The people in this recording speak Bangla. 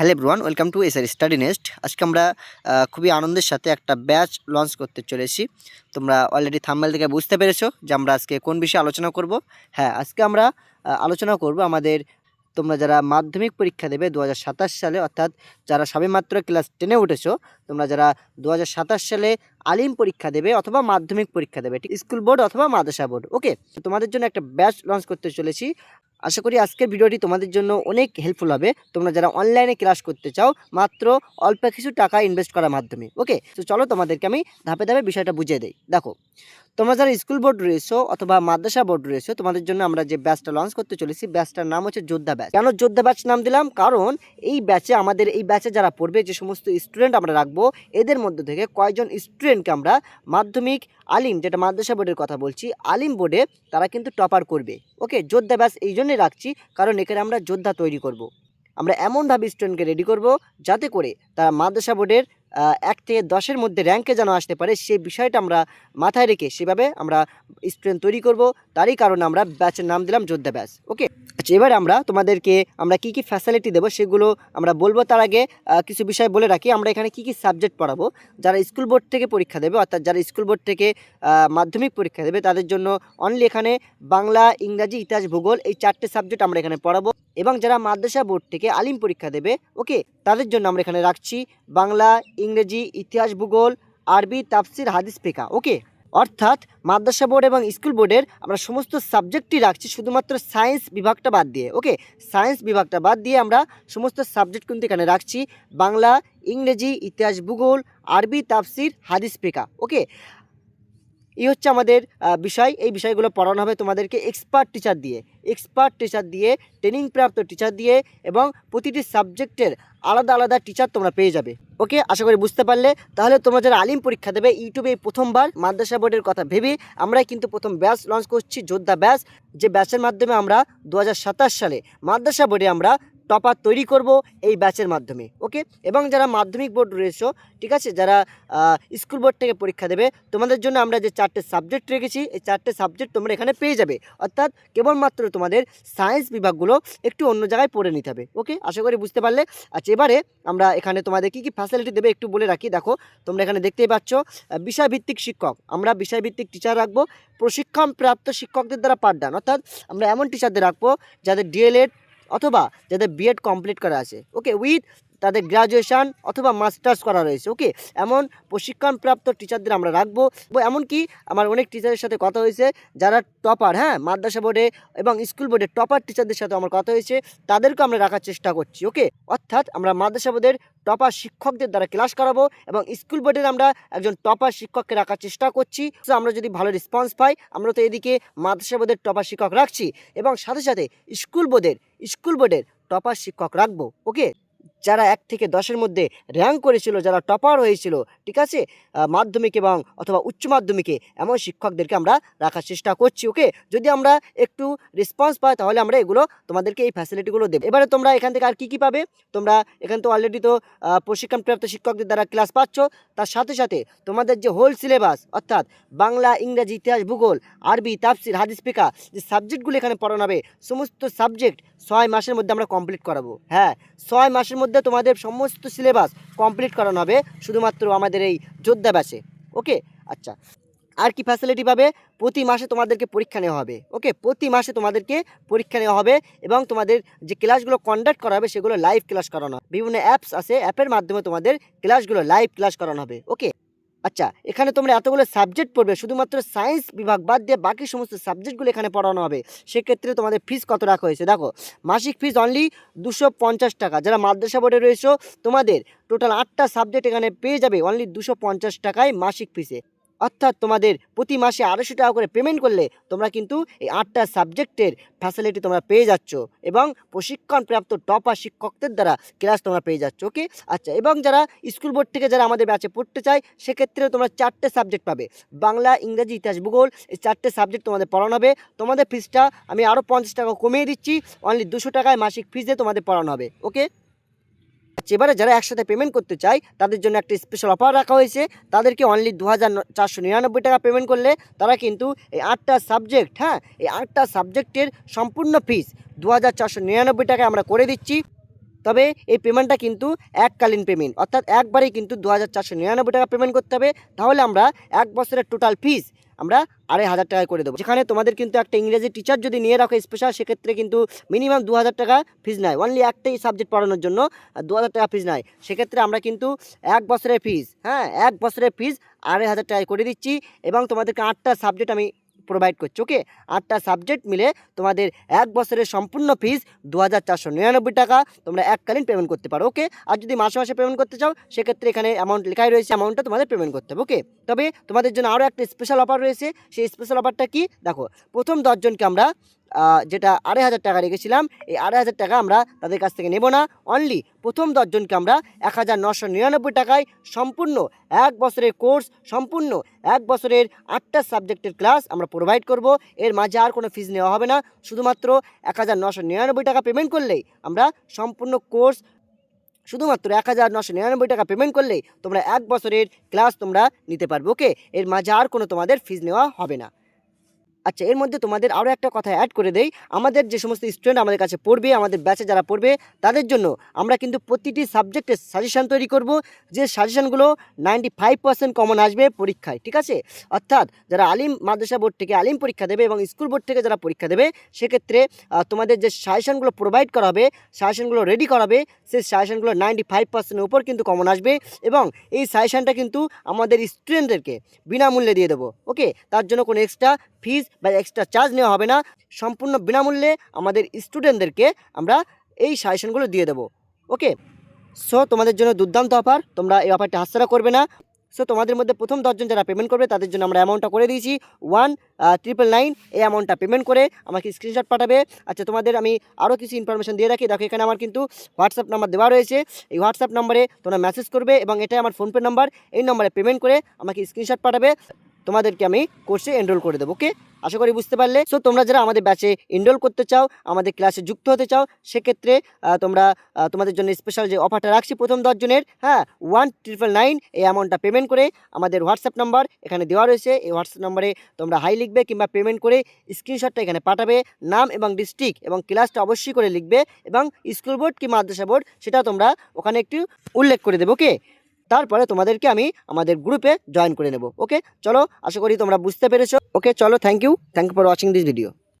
Hello everyone, welcome to SR study nest. আজকে আমরা খুবই আনন্দের সাথে একটা ব্যাচ লঞ্চ করতে চলেছি। তোমরা অলরেডি থাম্বেল থেকে বুঝতে পেরেছ যে আমরা আজকে কোন বিষয়ে আলোচনা করব। হ্যাঁ আজকে আমরা আলোচনা করব আমাদের, তোমরা যারা মাধ্যমিক পরীক্ষা দেবে দু হাজার সাতাশ সালে, অর্থাৎ যারা সবেমাত্র ক্লাস টেনে উঠেছো, তোমরা যারা দু হাজার সাতাশ সালে আলিম পরীক্ষা দেবে অথবা মাধ্যমিক পরীক্ষা দেবে স্কুল বোর্ড অথবা মাদ্রাসা বোর্ড, ওকে? তোমাদের জন্য একটা ব্যাচ লঞ্চ করতে চলেছি। আশা করি আজকের ভিডিওটি তোমাদের জন্য অনেক হেল্পফুল হবে। তোমরা যারা অনলাইনে ক্লাস করতে চাও, মাত্র অল্প কিছু টাকা ইনভেস্ট করার মাধ্যমে ওকে তো চলো তোমাদেরকে আমি ধাপে ধাপে বিষয়টা বুঝিয়ে দেই। দেখো তোমরা যারা স্কুল বোর্ড রয়েছো অথবা মাদ্রাসা বোর্ড রয়েছো, তোমাদের জন্য আমরা যে ব্যাচটা লঞ্চ করতে চলেছি ব্যাচটার নাম হচ্ছে যোদ্ধা ব্যাচ কেন যোদ্ধা ব্যাচ নাম দিলাম? কারণ এই ব্যাচে আমাদের, এই ব্যাচে যারা পড়বে, যে সমস্ত স্টুডেন্ট আমরা রাখব, এদের মধ্যে থেকে কয়েকজন স্টুডেন্টকে আমরা মাধ্যমিক আলিম, যেটা মাদ্রাসা বোর্ডের কথা বলছি, আলিম বোর্ডে তারা কিন্তু টপার করবে। ওকে যোদ্ধা ব্যাচ এই জন্যই রাখছি, কারণ এখানে আমরা যোদ্ধা তৈরি করব। আমরা এমনভাবে স্টুডেন্টকে রেডি করব যাতে করে তারা মাদ্রাসা বোর্ডের এক থেকে দশের মধ্যে র্যাঙ্কে যেন আসতে পারে, সেই বিষয়টা আমরা মাথায় রেখে সেভাবে আমরা স্টুডেন্ট তৈরি করব। তারই কারণে আমরা ব্যাচের নাম দিলাম যোদ্ধা ব্যাচ ওকে এবার আমরা তোমাদেরকে আমরা কি কি ফ্যাসিলিটি দেবো সেগুলো আমরা বলব। তার আগে কিছু বিষয় বলে রাখি, আমরা এখানে কি কি সাবজেক্ট পড়াবো। যারা স্কুল বোর্ড থেকে পরীক্ষা দেবে, অর্থাৎ যারা স্কুল বোর্ড থেকে মাধ্যমিক পরীক্ষা দেবে, তাদের জন্য অনলি এখানে বাংলা, ইংরাজি, ইতিহাস, ভূগোল এই চারটে সাবজেক্ট আমরা এখানে পড়াবো। এবং যারা মাদ্রাসা বোর্ড থেকে আলিম পরীক্ষা দেবে ওকে তাদের জন্য আমরা এখানে রাখছি বাংলা, ইংরেজি, ইতিহাস, ভূগোল, আরবি, তাফসির, হাদিস, ফিকা ওকে অর্থাৎ মাদ্রাসা বোর্ড এবং স্কুল বোর্ডের আমরা সমস্ত সাবজেক্টই রাখছি, শুধুমাত্র সায়েন্স বিভাগটা বাদ দিয়ে ওকে সায়েন্স বিভাগটা বাদ দিয়ে আমরা সমস্ত সাবজেক্ট কিন্তু এখানে রাখছি, বাংলা, ইংরেজি, ইতিহাস, ভূগোল, আরবি, তাফসির, হাদিস পেকা ওকে এই হচ্ছে আমাদের বিষয়। এই বিষয়গুলো পড়ানো হবে তোমাদেরকে এক্সপার্ট টিচার দিয়ে। এক্সপার্ট টিচার দিয়ে ট্রেনিং প্রাপ্ত টিচার দিয়ে এবং প্রতিটি সাবজেক্টের আলাদা আলাদা টিচার তোমরা পেয়ে যাবে। ওকে? আশা করি বুঝতে পারলে। তাহলে তোমরা যারা আলিম পরীক্ষা দেবে ইউটিউবে প্রথমবার মাদ্রাসা বোর্ডের কথা ভেবে আমরাই কিন্তু প্রথম ব্যাচ লঞ্চ করছি, যোদ্ধা ব্যাচ যে ব্যাচের মাধ্যমে আমরা দু হাজার সাতাশ সালে মাদ্রাসা বোর্ডে আমরা টপার তৈরি করব এই ব্যাচের মাধ্যমে, ওকে? এবং যারা মাধ্যমিক বোর্ড রয়েছে, ঠিক আছে? যারা স্কুল বোর্ড থেকে পরীক্ষা দেবে, তোমাদের জন্য আমরা যে চারটে সাবজেক্ট রেখেছি, এই চারটে সাবজেক্ট তোমরা এখানে পেয়ে যাবে। অর্থাৎ কেবলমাত্র তোমাদের সায়েন্স বিভাগগুলো একটু অন্য জায়গায় পড়ে নিতে হবে, ওকে? আশা করি বুঝতে পারলে। আচ্ছা এবারে আমরা এখানে তোমাদের কী কী ফ্যাসিলিটি দেবে একটু বলে রাখি। দেখো, তোমরা এখানে দেখতেই পাচ্ছ বিষয়ভিত্তিক শিক্ষক। আমরা বিষয়ভিত্তিক টিচার রাখব প্রশিক্ষণ প্রাপ্ত শিক্ষকদের দ্বারা পাঠদান অর্থাৎ আমরা এমন টিচারদের রাখব, যাদের ডিএলএড অথবা যাদের বিএড কমপ্লিট করা আছে। ওকে উইথ তাদের গ্রাজুয়েশন অথবা মাস্টার্স করা রয়েছে ওকে এমন প্রশিক্ষণপ্রাপ্ত টিচারদের আমরা রাখব। এমনকি আমার অনেক টিচারের সাথে কথা হয়েছে, যারা টপার হ্যাঁ? মাদ্রাসা বোর্ডে এবং স্কুল বোর্ডে টপার টিচারদের সাথে আমার কথা হয়েছে তাদেরকে আমরা রাখার চেষ্টা করছি ওকে অর্থাৎ আমরা মাদ্রাসা বোর্ডের টপার শিক্ষকদের দ্বারা ক্লাস করাবো এবং স্কুল বোর্ডের আমরা একজন টপার শিক্ষককে রাখার চেষ্টা করছি। তো আমরা যদি ভালো রেসপন্স পাই, আমরা তো এদিকে মাদ্রাসা বোর্ডের টপার শিক্ষক রাখছি এবং সাথে সাথে স্কুল বোর্ডের স্কুল বোর্ডের টপার শিক্ষক রাখব ওকে যারা এক থেকে দশের মধ্যে র্যাঙ্ক করেছিল, যারা টপার হয়েছিল, ঠিক আছে? মাধ্যমিক এবং অথবা উচ্চ মাধ্যমিকে এমন শিক্ষকদেরকে আমরা রাখার চেষ্টা করছি ওকে যদি আমরা একটু রেসপন্স পাই, তাহলে আমরা এগুলো তোমাদেরকে এই ফ্যাসিলিটিগুলো দেবো। এবারে তোমরা এখান থেকে আর কী কী পাবে? তোমরা এখান তো অলরেডি তো প্রশিক্ষণপ্রাপ্ত শিক্ষকদের দ্বারা ক্লাস পাচ্ছ। তার সাথে সাথে তোমাদের যে হোল সিলেবাস অর্থাৎ বাংলা, ইংরাজি, ইতিহাস, ভূগোল, আরবি, তাফসির, হাদিস পিকা যে সাবজেক্টগুলো এখানে পড়ানো হবে, সমস্ত সাবজেক্ট ছয় মাসের মধ্যে আমরা কমপ্লিট করাবো। হ্যাঁ ছয় মাসের মধ্যে তোমাদের সমস্ত সিলেবাস কমপ্লিট করানো হবে, শুধুমাত্র আমাদের এই যোদ্ধা ব্যাচে ওকে আচ্ছা। আর কি ফ্যাসিলিটি পাবে? প্রতি মাসে তোমাদেরকে পরীক্ষা নেওয়া হবে। ওকে প্রতি মাসে তোমাদেরকে পরীক্ষা নেওয়া হবে এবং তোমাদের যে ক্লাসগুলো কন্ডাক্ট করা হবে, সেগুলো লাইভ ক্লাস করানো বিভিন্ন অ্যাপস আছে অ্যাপের মাধ্যমে তোমাদের ক্লাসগুলো লাইভ ক্লাস করানো হবে। ওকে আচ্ছা এখানে তোমরা এতগুলো সাবজেক্ট পড়বে, শুধুমাত্র সায়েন্স বিভাগ বাদ দিয়ে বাকি সমস্ত সাবজেক্টগুলো এখানে পড়ানো হবে। সেক্ষেত্রে তোমাদের ফিস কত রাখা হয়েছে? দেখো, মাসিক ফিস অনলি দুশো টাকা। যারা মাদ্রাসা বোর্ডে রয়েছে, তোমাদের টোটাল আটটা সাবজেক্ট এখানে পেয়ে যাবে অনলি দুশো টাকায় মাসিক ফিসে অর্থাৎ তোমাদের প্রতি মাসে আড়াইশো টাকা করে পেমেন্ট করলে তোমরা কিন্তু এই আটটা সাবজেক্টের ফ্যাসিলিটি তোমরা পেয়ে যাচ্ছ এবং প্রশিক্ষণপ্রাপ্ত টপার শিক্ষকদের দ্বারা ক্লাস তোমরা পেয়ে যাচ্ছ ওকে আচ্ছা এবং যারা স্কুল বোর্ড থেকে যারা আমাদের ব্যাচে পড়তে চায় সেক্ষেত্রে তোমরা চারটে সাবজেক্ট পাবে। বাংলা, ইংরেজি, ইতিহাস, ভূগোল, এই চারটে সাবজেক্ট তোমাদের পড়ানো হবে। তোমাদের ফিসটা আমি আরও পঞ্চাশ টাকা কমিয়ে দিচ্ছি অনলি দুশো টাকায় মাসিক ফিস দিয়ে তোমাদের পড়ানো হবে ওকে এবারে যারা একসাথে পেমেন্ট করতে চায়, তাদের জন্য একটা স্পেশাল অফার রাখা হয়েছে। তাদেরকে অনলি দু হাজার চারশো নিরানব্বই টাকা পেমেন্ট করলে তারা কিন্তু এই আটটা সাবজেক্ট হ্যাঁ এই আটটা সাবজেক্টের সম্পূর্ণ ফিস দু টাকা আমরা করে দিচ্ছি। তবে এই পেমেন্টটা কিন্তু এককালীন পেমেন্ট অর্থাৎ একবারেই কিন্তু দু হাজার চারশো নিরানব্বই টাকা পেমেন্ট করতে হবে। তাহলে আমরা এক বছরের টোটাল ফিস আমরা আড়াই হাজার টাকা করে দেবো। যেখানে তোমাদের কিন্তু একটা ইংরেজি টিচার যদি নিয়ে রাখো স্পেশাল সেক্ষেত্রে কিন্তু মিনিমাম দু হাজার টাকা ফিস নেয় অনলি একটাই সাবজেক্ট পড়ানোর জন্য দু হাজার টাকা ফিস নেয় সেক্ষেত্রে আমরা কিন্তু এক বছরের ফিস হ্যাঁ এক বছরের ফিস আড়াই হাজার টাকায় করে দিচ্ছি এবং তোমাদেরকে আটটা সাবজেক্ট আমি প্রোভাইড করছি ওকে আটটা সাবজেক্ট মিলে তোমাদের এক বছরের সম্পূর্ণ ফিস দু হাজার চারশো নিরানব্বই টাকা তোমরা এককালীন পেমেন্ট করতে পারো ওকে আর যদি মাসে মাসে পেমেন্ট করতে চাও, সেক্ষেত্রে এখানে অ্যামাউন্ট লেখাই রয়েছে অ্যামাউন্টটা তোমাদের পেমেন্ট করতে হবে ওকে তবে তোমাদের জন্য আরও একটা স্পেশাল অফার রয়েছে, সেই স্পেশাল অফারটা কি? দেখো, প্রথম দশজনকে আমরা যেটা আড়াই হাজার টাকা রেখেছিলাম, এই আড়াই হাজার টাকা আমরা তাদের কাছ থেকে নেব না। অনলি প্রথম দশজনকে আমরা এক হাজার নশো নিরানব্বই টাকায় সম্পূর্ণ এক বছরের কোর্স, সম্পূর্ণ এক বছরের আটটা সাবজেক্টের ক্লাস আমরা প্রোভাইড করব। এর মাঝে আর কোনো ফিজ নেওয়া হবে না। শুধুমাত্র এক হাজার নশো নিরানব্বই টাকা পেমেন্ট করলেই আমরা সম্পূর্ণ কোর্স, শুধুমাত্র এক হাজার নশো নিরানব্বই টাকা পেমেন্ট করলেই তোমরা এক বছরের ক্লাস তোমরা নিতে পারবে। ওকে এর মাঝে আর কোনো তোমাদের ফিজ নেওয়া হবে না। আচ্ছা এর মধ্যে তোমাদের আরও একটা কথা অ্যাড করে দেই। আমাদের যে সমস্ত স্টুডেন্ট আমাদের কাছে পড়বে, আমাদের ব্যাচে যারা পড়বে, তাদের জন্য আমরা কিন্তু প্রতিটি সাবজেক্টের সাজেশান তৈরি করব, যে সাজেশানগুলো নাইনটি ফাইভ পার্সেন্ট কমন আসবে পরীক্ষায়, ঠিক আছে? অর্থাৎ যারা আলিম মাদ্রাসা বোর্ড থেকে আলিম পরীক্ষা দেবে এবং স্কুল বোর্ড থেকে যারা পরীক্ষা দেবে, সেক্ষেত্রে তোমাদের যে সাজেশানগুলো প্রোভাইড করা হবে সাজেশানগুলো রেডি করাবে সেই সাজেশানগুলো নাইনটি ফাইভ পার্সেন্টের উপর কিন্তু কমন আসবে এবং এই সাজেশানটা কিন্তু আমাদের স্টুডেন্টদেরকে বিনামূল্যে দিয়ে দেবো ওকে তার জন্য কোনো এক্সট্রা ফিস বা এক্সট্রা চার্জ নেওয়া হবে না। সম্পূর্ণ বিনামূল্যে আমাদের স্টুডেন্টদেরকে আমরা এই সাজেশনগুলো দিয়ে দেবো। ওকে সো তোমাদের জন্য দুর্দান্ত অফার তোমরা এই অফারটা হাতছাড়া করবে না। সো তোমাদের মধ্যে প্রথম দশজন যারা পেমেন্ট করবে, তাদের জন্য আমরা অ্যামাউন্টটা করে দিয়েছি। ওয়ান ট্রিপল নাইন এই অ্যামাউন্টটা পেমেন্ট করে আমাকে স্ক্রিনশট পাঠাবে। আচ্ছা তোমাদের আমি আরও কিছু ইনফরমেশন দিয়ে রাখি। দেখো, এখানে আমার কিন্তু হোয়াটসঅ্যাপ নাম্বার দেওয়া রয়েছে। এই হোয়াটসঅ্যাপ নাম্বারে তোমরা মেসেজ করবে এবং এটাই আমার ফোনপে নাম্বার এই নম্বরে পেমেন্ট করে আমাকে স্ক্রিনশট পাঠাবে। তোমাদেরকে আমি কোর্সে এনরোল করে দেবো ওকে আশা করি বুঝতে পারলে। সো তোমরা যারা আমাদের ব্যাচে এনরোল করতে চাও, আমাদের ক্লাসে যুক্ত হতে চাও, সেক্ষেত্রে তোমরা তোমাদের জন্য স্পেশাল যে অফারটা রাখছি প্রথম দশজনের হ্যাঁ ওয়ান ট্রিপল নাইন এই অ্যামাউন্টটা পেমেন্ট করে আমাদের হোয়াটসঅ্যাপ নাম্বার এখানে দেওয়া রয়েছে। এই হোয়াটসঅ্যাপ নাম্বারে তোমরা হাই লিখবে কিংবা পেমেন্ট করে স্ক্রিনশটটা এখানে পাঠাবে, নাম এবং ডিস্ট্রিক্ট এবং ক্লাসটা অবশ্যই করে লিখবে এবং স্কুল বোর্ড কি মাদ্রাসা বোর্ড সেটা তোমরা ওখানে একটু উল্লেখ করে দেবো ওকে তারপরে তোমাদেরকে আমি আমাদের গ্রুপে জয়েন করে নেব। ওকে চলো, আশা করি তোমরা বুঝতে পেরেছ। ওকে চলো thank you thank you for watching this video